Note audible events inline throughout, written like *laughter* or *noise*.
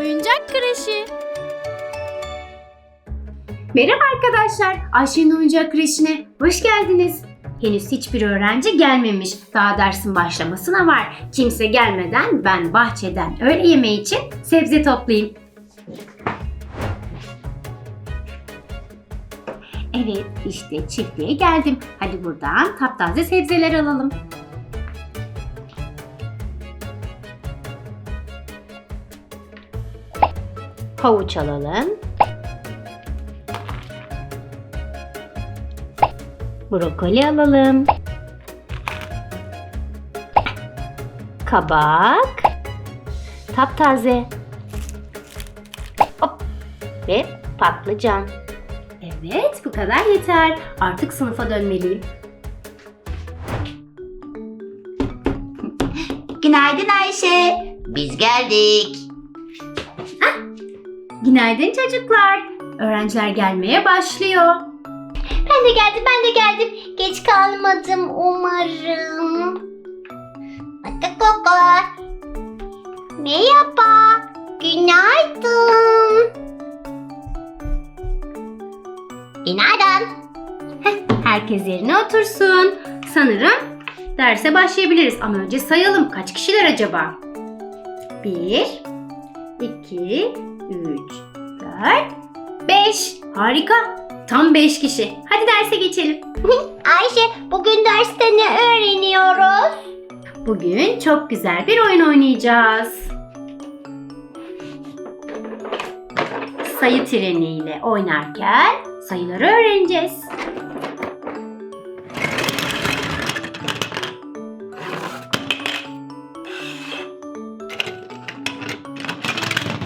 Oyuncak Kreşi. Merhaba arkadaşlar, Ayşe'nin oyuncak kreşine hoş geldiniz. Henüz hiçbir öğrenci gelmemiş. Daha dersin başlamasına var. Kimse gelmeden ben bahçeden öğle yemeği için sebze toplayayım. Evet, işte çiftliğe geldim. Hadi buradan taptaze sebzeler alalım. Havuç alalım. Brokoli alalım. Kabak. Taptaze. Hop. Ve patlıcan. Evet, bu kadar yeter. Artık sınıfa dönmeliyim. Günaydın Ayşe. Biz geldik. Günaydın çocuklar. Öğrenciler gelmeye başlıyor. Ben de geldim, ben de geldim. Geç kalmadım umarım. Hadi koko. Merhaba. Günaydın. Günaydın. Herkes yerine otursun. Sanırım derse başlayabiliriz ama önce sayalım. Kaç kişiler acaba? 1 2 3 4 5 Harika. Tam 5 kişi. Hadi derse geçelim. *laughs* Ayşe, bugün derste ne öğreniyoruz? Bugün çok güzel bir oyun oynayacağız. Sayı treniyle oynarken sayıları öğreneceğiz.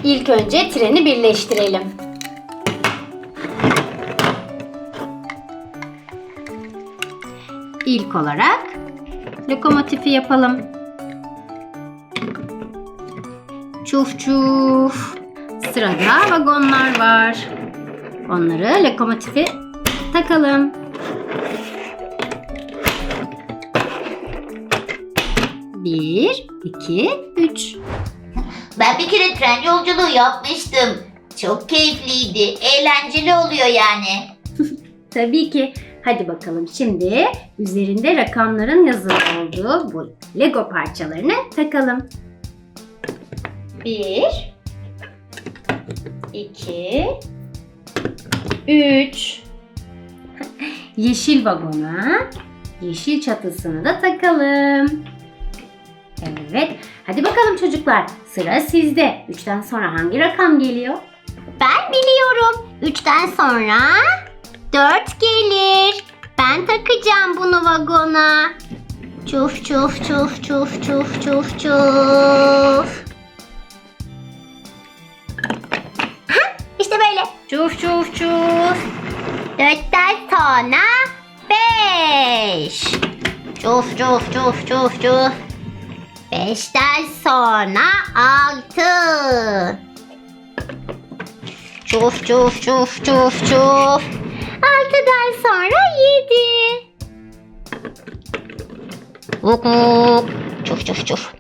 İlk önce treni birleştirelim. İlk olarak lokomotifi yapalım. Çuf çuf. Sırada vagonlar var. Onları lokomotife takalım. Bir, iki, üç. Ben bir kere tren yolculuğu yapmıştım. Çok keyifliydi. Eğlenceli oluyor yani. *laughs* Tabii ki. Hadi bakalım şimdi üzerinde rakamların yazılı olduğu bu Lego parçalarını takalım. Bir, iki, üç. *laughs* Yeşil vagona yeşil çatısını da takalım. Evet. Hadi bakalım çocuklar. Sıra sizde. Üçten sonra hangi rakam geliyor? Ben biliyorum. Üçten sonra dört gelir. Ben takacağım bunu vagona. Çuf çuf çuf çuf çuf çuf çuf. Hah, İşte böyle. Çuf çuf çuf. Dörtten sonra beş. Çuf çuf çuf çuf çuf. Beşten sonra altı. Çuf çuf çuf çuf çuf. Altıdan sonra yedi. Vuk vuk. Çuf çuf çuf.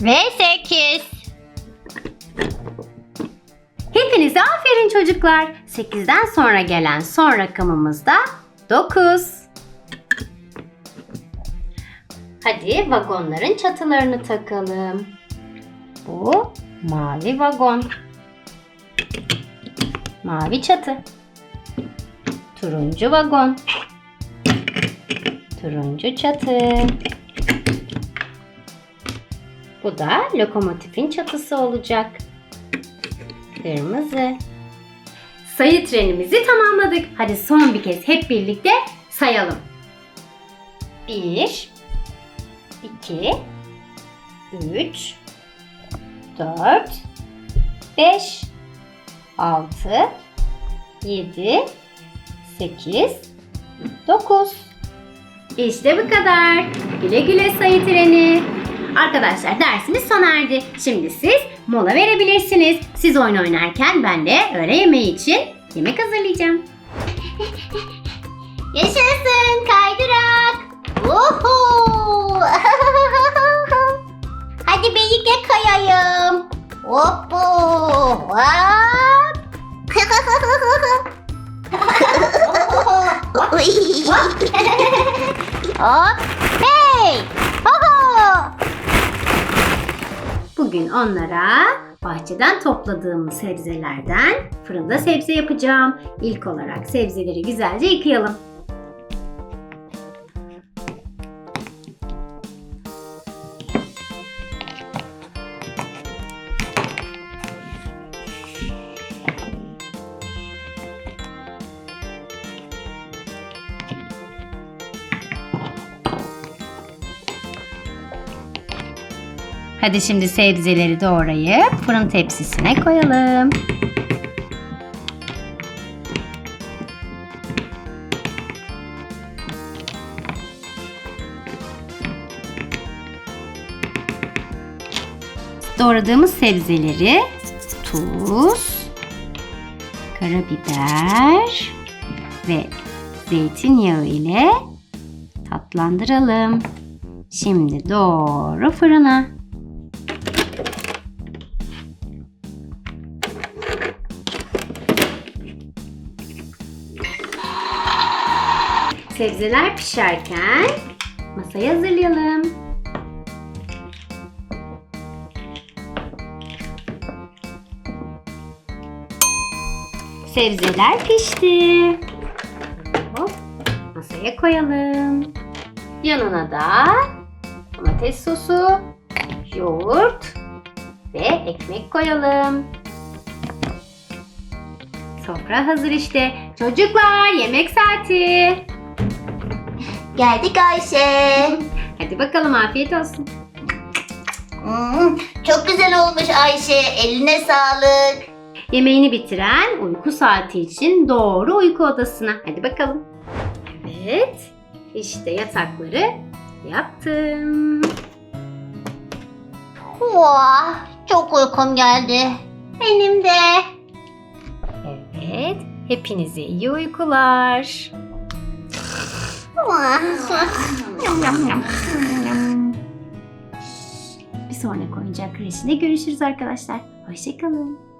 Ve sekiz. Hepinize aferin çocuklar. 8'den sonra gelen son rakamımız da 9. Hadi vagonların çatılarını takalım. Bu mavi vagon. Mavi çatı. Turuncu vagon. Turuncu çatı. Bu da lokomotifin çatısı olacak. Kırmızı. Sayı trenimizi tamamladık. Hadi son bir kez hep birlikte sayalım. 1 2 3 4 5 6 7 8 9 İşte bu kadar. Güle güle sayı treni. Arkadaşlar dersimiz sona erdi. Şimdi siz mola verebilirsiniz. Siz oyun oynarken ben de öğle yemeği için yemek hazırlayacağım. *laughs* Yaşasın kaydırak. Uhu. Hoppa Oo, *laughs* hop. Hey. Bugün onlara bahçeden topladığımız sebzelerden fırında sebze yapacağım. İlk olarak sebzeleri güzelce yıkayalım. Hadi şimdi sebzeleri doğrayıp fırın tepsisine koyalım. Doğradığımız sebzeleri tuz, karabiber ve zeytinyağı ile tatlandıralım. Şimdi doğru fırına. Sebzeler pişerken masayı hazırlayalım. Sebzeler pişti. Hop, masaya koyalım. Yanına da domates sosu, yoğurt ve ekmek koyalım. Sofra hazır işte. Çocuklar yemek saati. Geldik Ayşe. Hadi bakalım afiyet olsun. Hmm, çok güzel olmuş Ayşe. Eline sağlık. Yemeğini bitiren uyku saati için doğru uyku odasına. Hadi bakalım. Evet. İşte yatakları yaptım. Vah, çok uykum geldi. Benim de. Evet. Hepinize iyi uykular. Bir sonraki oyuncak kreşinde görüşürüz arkadaşlar. Hoşçakalın.